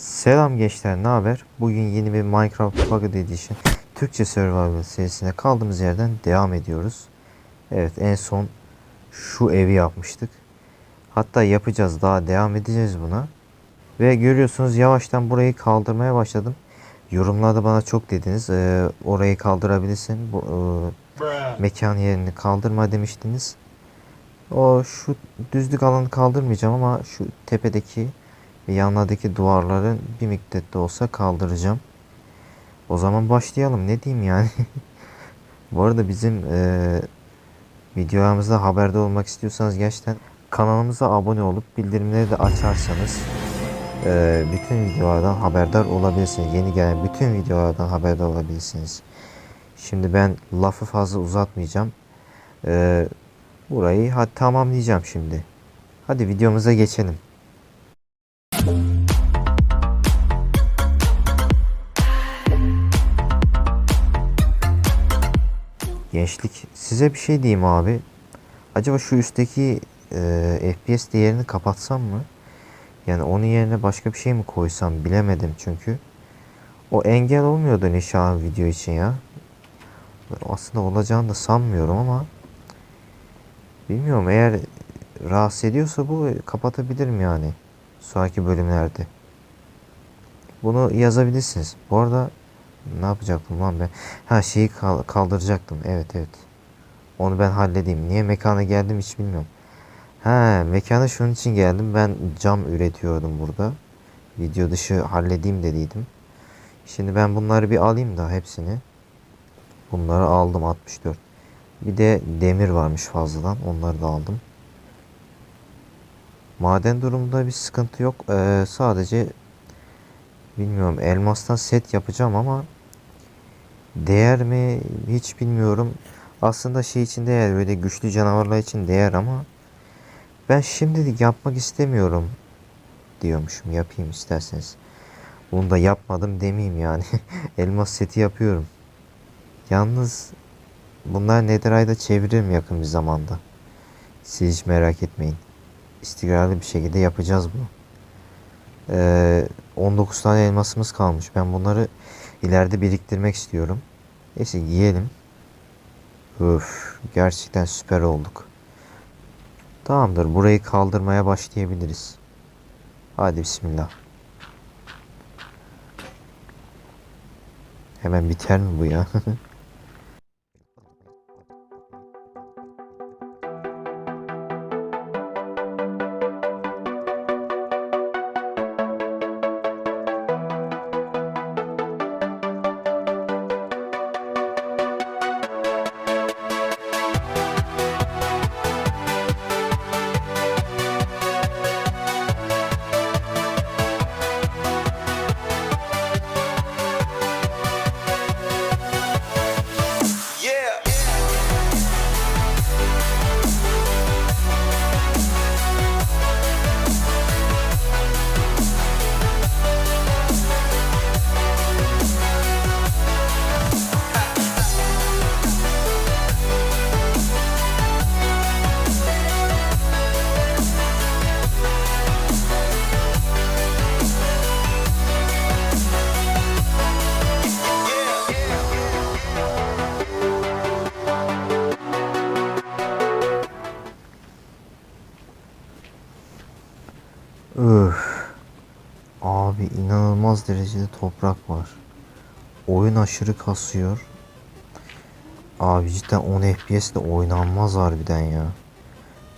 Selam gençler, ne haber? Bugün yeni bir Minecraft Pocket Edition Türkçe Survival serisine kaldığımız yerden devam ediyoruz. Evet, en son şu evi yapmıştık. Hatta yapacağız, daha devam edeceğiz buna. Ve görüyorsunuz yavaştan burayı kaldırmaya başladım. Yorumlarda bana çok dediniz, e, orayı kaldırabilirsin, bu e, mekan yerini kaldırma demiştiniz. O şu düzlük alanı kaldırmayacağım ama şu tepedeki ve yanlardaki duvarları bir miktar da olsa kaldıracağım. O zaman başlayalım. Ne diyeyim yani. Bu arada bizim e, videolarımızda haberde olmak istiyorsanız gerçekten kanalımıza abone olup bildirimleri de açarsanız e, bütün videolardan haberdar olabilirsiniz. Yeni gelen bütün videolardan haberdar olabilirsiniz. Şimdi ben lafı fazla uzatmayacağım. E, burayı hadi tamamlayacağım şimdi. Hadi videomuza geçelim. Gençlik size bir şey diyeyim abi. Acaba şu üstteki e, FPS değerini kapatsam mı? Yani onun yerine başka bir şey mi koysam bilemedim çünkü. O engel olmuyordu nişan video için ya. Aslında olacağını da sanmıyorum ama bilmiyorum eğer rahatsız ediyorsa bu kapatabilirim yani. Sonraki bölümlerde. Bunu yazabilirsiniz. Bu arada ne yapacaktım lan ben? Ha şeyi kal- kaldıracaktım. Evet evet. Onu ben halledeyim. Niye mekana geldim hiç bilmiyorum. Ha mekana şunun için geldim. Ben cam üretiyordum burada. Video dışı halledeyim dediydim. Şimdi ben bunları bir alayım da hepsini. Bunları aldım 64. Bir de demir varmış fazladan. Onları da aldım. Maden durumunda bir sıkıntı yok. Ee, sadece bilmiyorum elmastan set yapacağım ama değer mi hiç bilmiyorum. Aslında şey için değer böyle güçlü canavarlar için değer ama ben şimdilik yapmak istemiyorum diyormuşum. Yapayım isterseniz. Bunu da yapmadım demeyeyim yani. Elmas seti yapıyorum. Yalnız bunlar Netherite'a çeviririm yakın bir zamanda. Siz hiç merak etmeyin. İstikrarlı bir şekilde yapacağız bunu. Ee, 19 tane elmasımız kalmış. Ben bunları ileride biriktirmek istiyorum. Neyse yiyelim. Öf, gerçekten süper olduk. Tamamdır, burayı kaldırmaya başlayabiliriz. Hadi bismillah. Hemen biter mi bu ya? Öf. Abi inanılmaz derecede toprak var. Oyun aşırı kasıyor. Abi cidden 10 FPS de oynanmaz harbiden ya.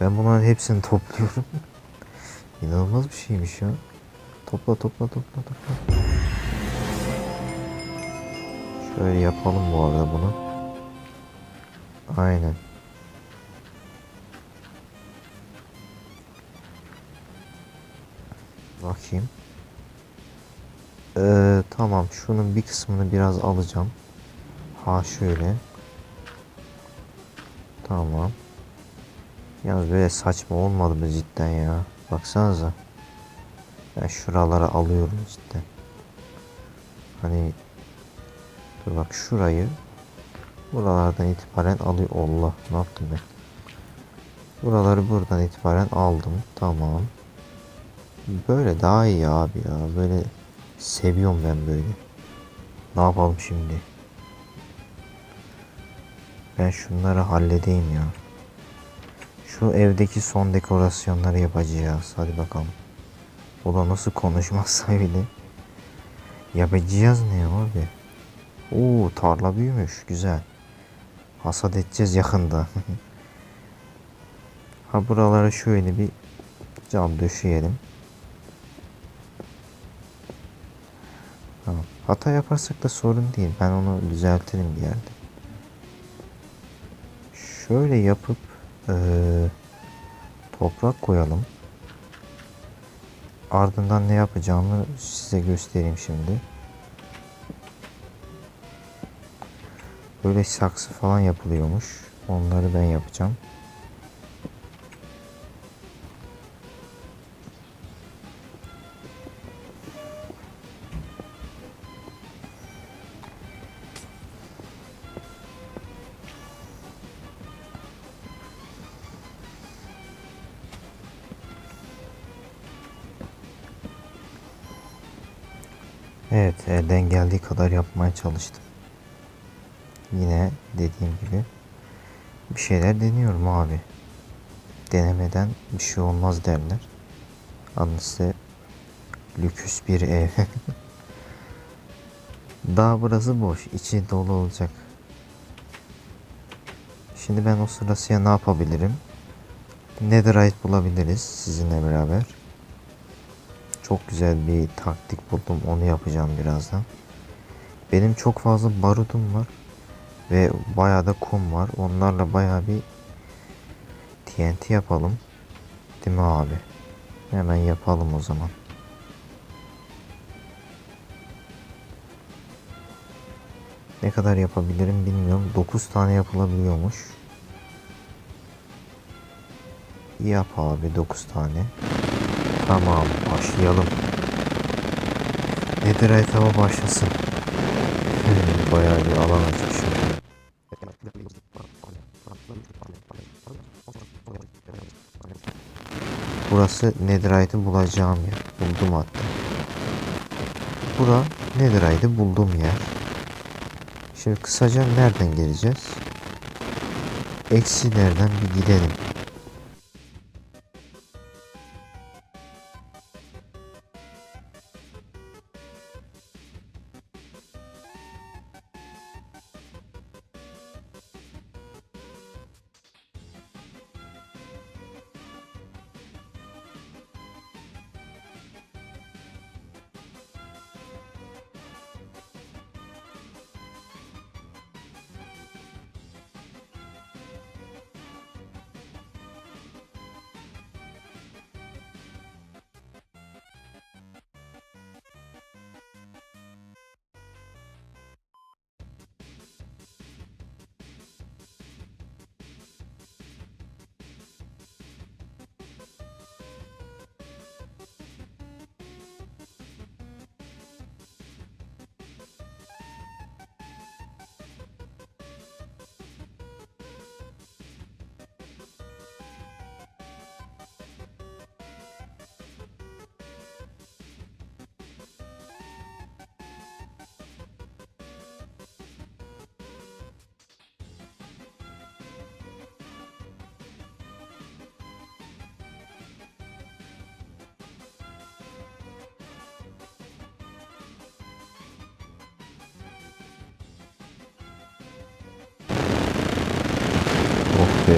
Ben bunların hepsini topluyorum. İnanılmaz bir şeymiş ya. Topla topla topla topla. Şöyle yapalım bu arada bunu. Aynen. Bakayım. Ee, tamam şunun bir kısmını biraz alacağım. Ha şöyle. Tamam. Yalnız böyle saçma olmadı mı cidden ya? Baksanıza. Ben şuraları alıyorum cidden. Hani dur bak şurayı buralardan itibaren alıyor. Allah ne yaptım ben? Buraları buradan itibaren aldım. Tamam. Böyle daha iyi abi ya. Böyle Seviyorum ben böyle. Ne yapalım şimdi? Ben şunları halledeyim ya. Şu evdeki son dekorasyonları yapacağız. Hadi bakalım. O da nasıl konuşmazsa bile. Yapacağız ne abi? Oo tarla büyümüş. Güzel. Hasat edeceğiz yakında. ha buralara şöyle bir cam döşeyelim. Hata yaparsak da sorun değil. Ben onu düzeltirim bir yerde. Şöyle yapıp eee, toprak koyalım. Ardından ne yapacağımı size göstereyim şimdi. Böyle saksı falan yapılıyormuş. Onları ben yapacağım. Evet, elden geldiği kadar yapmaya çalıştım. Yine dediğim gibi bir şeyler deniyorum abi. Denemeden bir şey olmaz derler. Size lüküs bir ev. Daha burası boş. içi dolu olacak. Şimdi ben o sırasıya ne yapabilirim? Netherite bulabiliriz sizinle beraber. Çok güzel bir taktik buldum. Onu yapacağım birazdan. Benim çok fazla barudum var. Ve bayağı da kum var. Onlarla bayağı bir TNT yapalım. Değil mi abi? Hemen yapalım o zaman. Ne kadar yapabilirim bilmiyorum. 9 tane yapılabiliyormuş. Yap abi 9 tane. Tamam başlayalım. Netherite hava başlasın. Bayağı bir alan açmış. şimdi. Burası Netherite'ı bulacağım yer. Buldum hatta. Bura Netherite'ı bulduğum yer. Şimdi kısaca nereden geleceğiz? Eksilerden bir gidelim.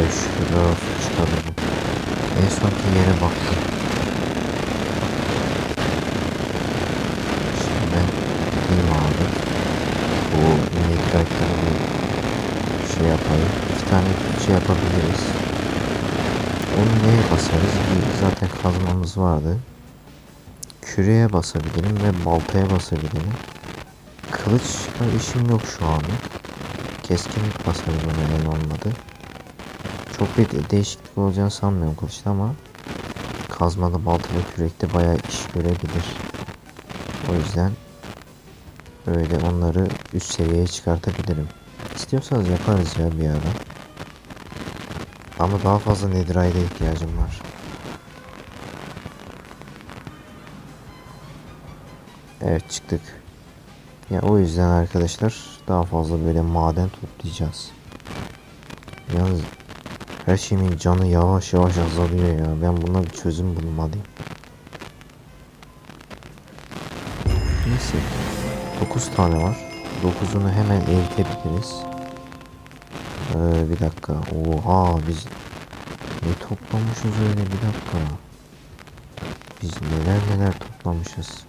Şükürler olsun çıkabildim. En sonki yere baktım. Şimdi gideyim abi. Bu network'ları bir şey yapayım. İki tane şey yapabiliriz. Onu neye basarız? Bir zaten kazmamız vardı. Küreye basabilirim ve baltaya basabilirim. Kılıç işim yok şu an. Keskinlik basabilirim en olmadı. Çok bir de- değişiklik olacağını sanmıyorum kılıçta ama kazmada, balta ve kürekte bayağı iş görebilir. O yüzden öyle onları üst seviyeye çıkartabilirim. İstiyorsanız yaparız ya bir ara. Ama daha fazla netherite'e ihtiyacım var. Evet çıktık. Ya o yüzden arkadaşlar daha fazla böyle maden toplayacağız. Yalnız her şeyimin canı yavaş yavaş azalıyor ya. Ben buna bir çözüm bulmalıyım. Neyse. 9 tane var. 9'unu hemen eritebiliriz. Ee, bir dakika. Oha biz ne toplamışız öyle bir dakika. Biz neler neler toplamışız.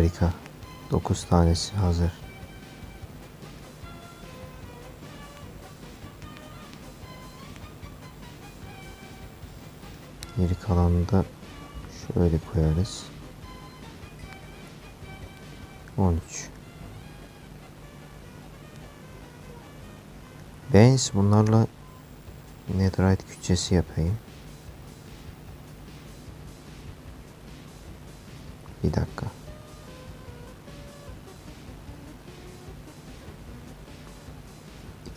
Harika. 9 tanesi hazır. Geri kalanını da şöyle koyarız. 13. Ben bunlarla netherite küçesi yapayım. Bir dakika.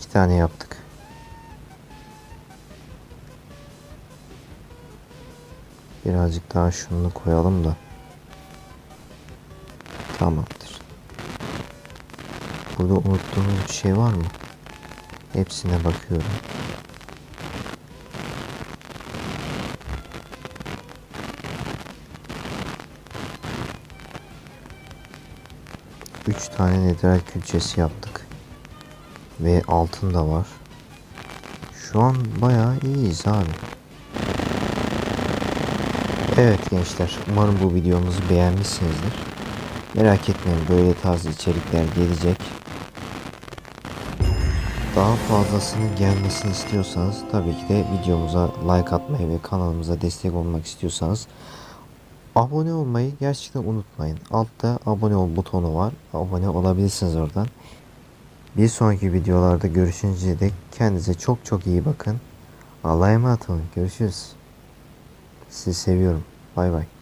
İki tane yaptık. Birazcık daha şunu koyalım da. Tamamdır. Burada unuttuğumuz bir şey var mı? Hepsine bakıyorum. Üç tane netherite külçesi yaptık. Ve altın da var. Şu an bayağı iyiyiz abi. Evet gençler, umarım bu videomuzu beğenmişsinizdir. Merak etmeyin böyle tarz içerikler gelecek. Daha fazlasının gelmesini istiyorsanız tabii ki de videomuza like atmayı ve kanalımıza destek olmak istiyorsanız abone olmayı gerçekten unutmayın. Altta abone ol butonu var. Abone olabilirsiniz oradan. Bir sonraki videolarda görüşünceye dek kendinize çok çok iyi bakın. Allah'a emanet olun. Görüşürüz. Sizi seviyorum. Bay bay.